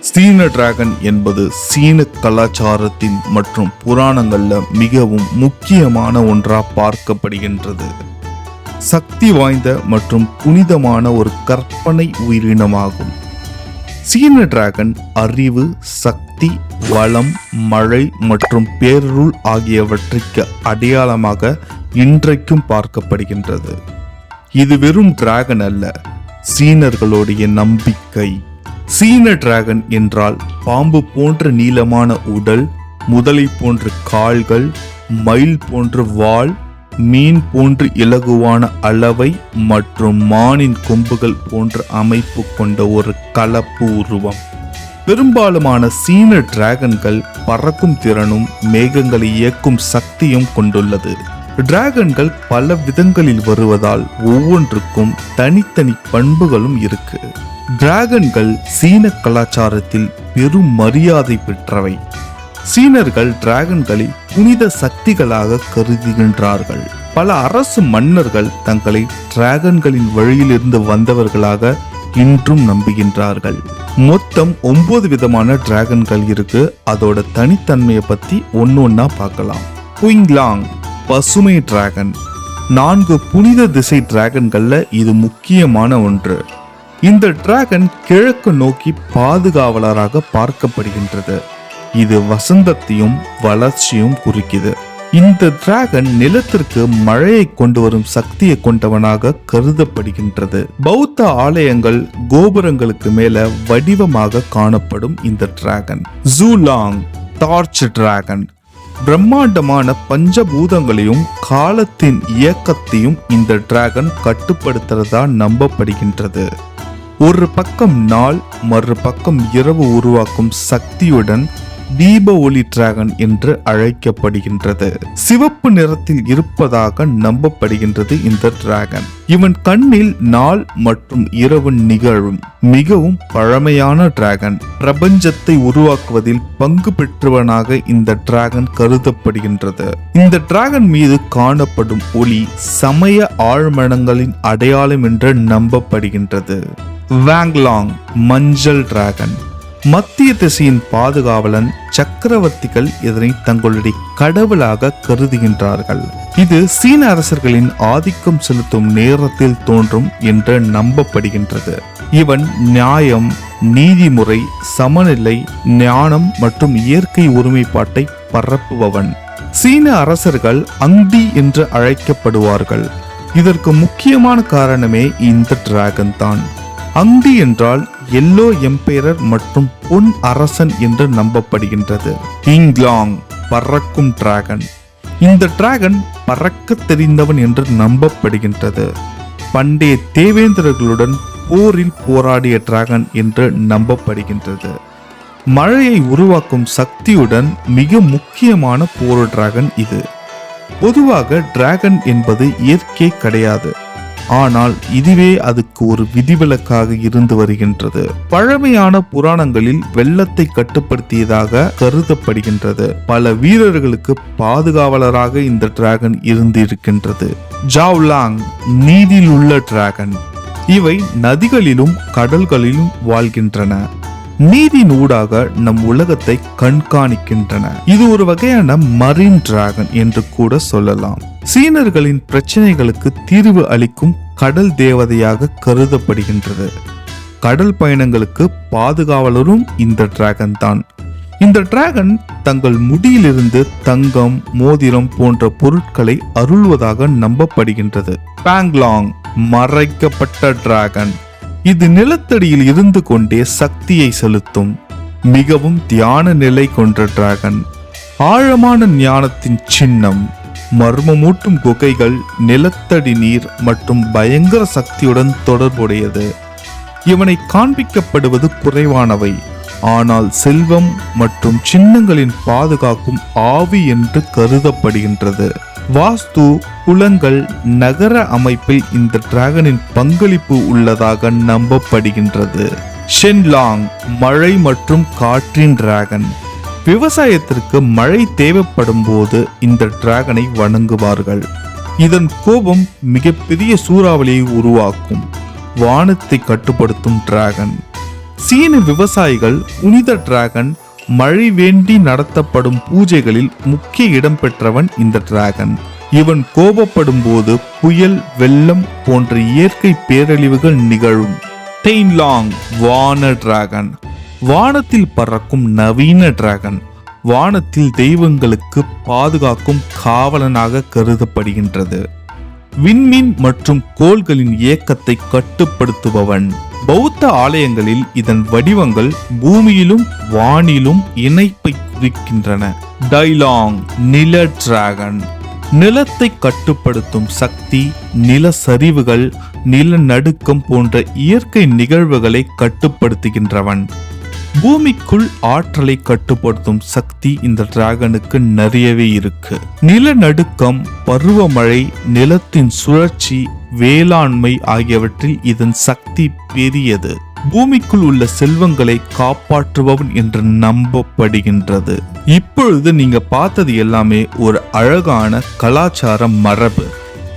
சீன டிராகன் என்பது சீன கலாச்சாரத்தில் மற்றும் புராணங்கள்ல மிகவும் முக்கியமான ஒன்றா பார்க்கப்படுகின்றது. சக்தி வாய்ந்த மற்றும் புனிதமான ஒரு கற்பனை உயிரினமாகும். சீன டிராகன் அறிவு சக்தி வளம் மழை மற்றும் பேரருள் ஆகியவற்றிற்கு அடையாளமாக இன்றைக்கும் பார்க்கப்படுகின்றது. இது வெறும் டிராகன் அல்ல. சீனர்களுடைய நம்பிக்கை சீன டிராகன் என்றால் பாம்பு போன்ற நீளமான உடல் முதலை போன்ற கால்கள் மயில் போன்ற வால் மீன் போன்று இலகுவான அளவை மற்றும் மானின் கொம்புகள் போன்ற அமைப்பு கொண்ட ஒரு கலப்பு உருவம். பெரும்பாலுமான சீன டிராகன்கள் பறக்கும் திறனும் மேகங்களை இயக்கும் சக்தியும் கொண்டுள்ளது. டிராகன்கள் பல விதங்களில் வருவதால் ஒவ்வொன்றுக்கும் தனித்தனி பண்புகளும் இருக்கு. டிராகன்கள் சீன கலாச்சாரத்தில் பெரும் மரியாதை பெற்றவை. சீனர்கள் டிராகன்களை புனித சக்திகளாக கருதுகின்றார்கள். பல அரசு மன்னர்கள் தங்களை டிராகன்களின் வழியிலிருந்து வந்தவர்களாக இன்றும் நம்புகின்றார்கள். மொத்தம் ஒன்பது விதமான டிராகன்கள் இருக்கு. அதோட தனித்தன்மையை பத்தி ஒன்னொன்னா பார்க்கலாம். குயிங்லாங் பசுமை டிராகன் நான்கு புனித திசை டிராகன்களில் இது முக்கியமான ஒன்று. இந்த டிராகன் கிழக்கு நோக்கி பாதுகாவலராக பார்க்கப்படுகின்றது. இது வசந்தத்தையும் வளர்ச்சியும் குறிக்குது. இந்த டிராகன் நிலத்திற்கு மழையை கொண்டு வரும் சக்தியை கொண்டவனாக கருதப்படுகின்றது. பௌத்த ஆலயங்கள் கோபுரங்களுக்கு மேல வடிவமாக காணப்படும் இந்த டிராகன் ஜூலாங் டார்ச் டிராகன் பிரம்மாண்டமான பஞ்சபூதங்களையும் காலத்தின் இயக்கத்தையும் இந்த டிராகன் கட்டுப்படுத்துறதா நம்பப்படுகின்றது. ஒரு பக்கம் நாள் மறு பக்கம் இரவு உருவாக்கும் சக்தியுடன் தீப ஒளி டிராகன் என்று அழைக்கப்படுகின்றது. சிவப்பு நிறத்தில் இருப்பதாக நம்பப்படுகின்றது இந்த டிராகன். இவன் கண்ணில் நாள் மற்றும் இரவு நிகழும் மிகவும் பழமையான டிராகன். பிரபஞ்சத்தை உருவாக்குவதில் பங்கு பெற்றவனாக இந்த டிராகன் கருதப்படுகின்றது. இந்த டிராகன் மீது காணப்படும் ஒளி சமய ஆழ்மனங்களின் அடையாளம் என்று நம்பப்படுகின்றது. வாங்லாங் மஞ்சள் டிராகன். மத்திய திசையின் பாதுகாவலன் சக்கரவர்த்திகள் இதனை தங்களுடைய கடவுளாக கருதுகின்றார்கள். இது சீன அரசர்களின் ஆதிக்கம் செலுத்தும் நேரத்தில் தோன்றும் என்று நம்பப்படுகின்றது. இவன் நியாயம் நீதிமுறை சமநிலை ஞானம் மற்றும் இயற்கை ஒருமைப்பாட்டை பரப்புபவன். சீன அரசர்கள் அந்தி என்று அழைக்கப்படுவார்கள். இதற்கு முக்கியமான காரணமே இந்த டிராகன் தான். அந்தி என்றால் எல்லோ எம்பைரர் மற்றும் பொன் அரசன் என்று நம்பப்படுகின்றது. இங்லாங் பறக்கும் டிராகன் இந்த டிராகன் பறக்க தெரிந்தவன் என்று நம்பப்படுகின்றது. பண்டைய தேவேந்திரர்களுடன் போரில் போராடிய டிராகன் என்று நம்பப்படுகின்றது. மழையை உருவாக்கும் சக்தியுடன் மிக முக்கியமான போர் டிராகன் இது. பொதுவாக டிராகன் என்பது இயற்கை கிடையாது. ஆனால் இதுவே அதுக்கு ஒரு விதிவிலக்காக இருந்து வருகின்றது. பழமையான புராணங்களில் வெள்ளத்தை கட்டுப்படுத்தியதாக கருதப்படுகின்றது. பல வீரர்களுக்கு பாதுகாவலராக இந்த டிராகன் இருந்து இருக்கின்றது ஜாவ்லாங் நீதியில் உள்ள டிராகன் இவை நதிகளிலும் கடல்களிலும் வாழ்கின்றன. நீதியின் ஊடாக நம் உலகத்தை கண்காணிக்கின்றன. இது ஒரு வகையான மரீன் டிராகன் என்று கூட சொல்லலாம். சீனர்களின் பிரச்சனைகளுக்கு தீர்வு அளிக்கும் கடல் தேவதையாக கருதப்படுகின்றது. கடல் பயணங்களுக்கு பாதுகாவலரும் இந்த டிராகன் தான். இந்த டிராகன் தங்கள் முடியிலிருந்து தங்கம் மோதிரம் போன்ற பொருட்களை அருள்வதாக நம்பப்படுகின்றது. பாங்லாங் மறைக்கப்பட்ட டிராகன் இது நிலத்தடியில் இருந்து கொண்டே சக்தியை செலுத்தும். மிகவும் தியான நிலை கொண்ட டிராகன் ஆழமான ஞானத்தின் சின்னம். மர்மமூட்டும் குகைகள் நிலத்தடி நீர் மற்றும் பயங்கர சக்தியுடன் தொடர்புடையது. இவனை காண்பிக்கப்படுவது குறைவானவை. ஆனால் செல்வம் மற்றும் சின்னங்களின் பாதுகாக்கும் ஆவி என்று கருதப்படுகின்றது. வாஸ்து குளங்கள் நகர அமைப்பில் இந்த டிராகனின் பங்களிப்பு உள்ளதாக நம்பப்படுகின்றது. ஷென்லாங் மழை மற்றும் காற்றின் டிராகன். விவசாயத்திற்கு மழை தேவைப்படும் போது இந்த டிராகனை வணங்குவார்கள். இதன் கோபம் மிகப்பெரிய சூறாவளியை உருவாக்கும். வானத்தை கட்டுப்படுத்தும் டிராகன் சீன விவசாயிகள் புனித டிராகன் மழை வேண்டி நடத்தப்படும் பூஜைகளில் முக்கிய இடம் பெற்றவன் இந்த டிராகன் இவன் கோபப்படும் போது புயல் வெள்ளம் போன்ற இயற்கை பேரழிவுகள் நிகழும். டெய்ன்லாங் வான டிராகன் வானத்தில் பறக்கும் நவீன டிராகன் வானத்தில் தெய்வங்களுக்கு பாதுகாக்கும் காவலனாக கருதப்படுகின்றது. விண்மீன் மற்றும் கோள்களின் இயக்கத்தை கட்டுப்படுத்துபவன். பௌத்த ஆலயங்களில் இதன் வடிவங்கள் பூமியிலும் வானிலும் இணைப்பை குறிக்கின்றன. டைலாங் நில டிராகன் நிலத்தை கட்டுப்படுத்தும் சக்தி நில சரிவுகள் நிலநடுக்கம் போன்ற இயற்கை நிகழ்வுகளை கட்டுப்படுத்துகின்றவன். பூமிக்குள் ஆற்றலை கட்டுப்படுத்தும் சக்தி இந்த டிராகனுக்கு நிறையவே இருக்கு. நிலநடுக்கம் பருவமழை நிலத்தின் சுழற்சி வேளாண்மை ஆகியவற்றில் இதன் சக்தி பெரியது. பூமிக்குள் உள்ள செல்வங்களை காப்பாற்றுபவன் என்று நம்பப்படுகின்றது. இப்பொழுது நீங்க பார்த்தது எல்லாமே ஒரு அழகான கலாச்சார மரபு.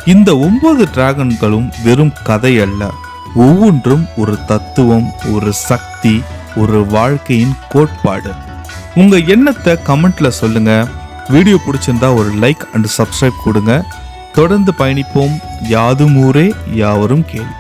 இந்த ஒன்பது டிராகன்களும் வெறும் கதை அல்ல ஒவ்வொன்றும் ஒரு தத்துவம் ஒரு சக்தி ஒரு வாழ்க்கையின் கோட்பாடு. உங்க எண்ணத்தை கமெண்ட்ல சொல்லுங்க. வீடியோ பிடிச்சிருந்தா ஒரு லைக் அண்ட் சப்ஸ்கிரைப் கொடுங்க. தொடர்ந்து பயணிப்போம். யாதும் ஊரே யாவரும் கேள்வி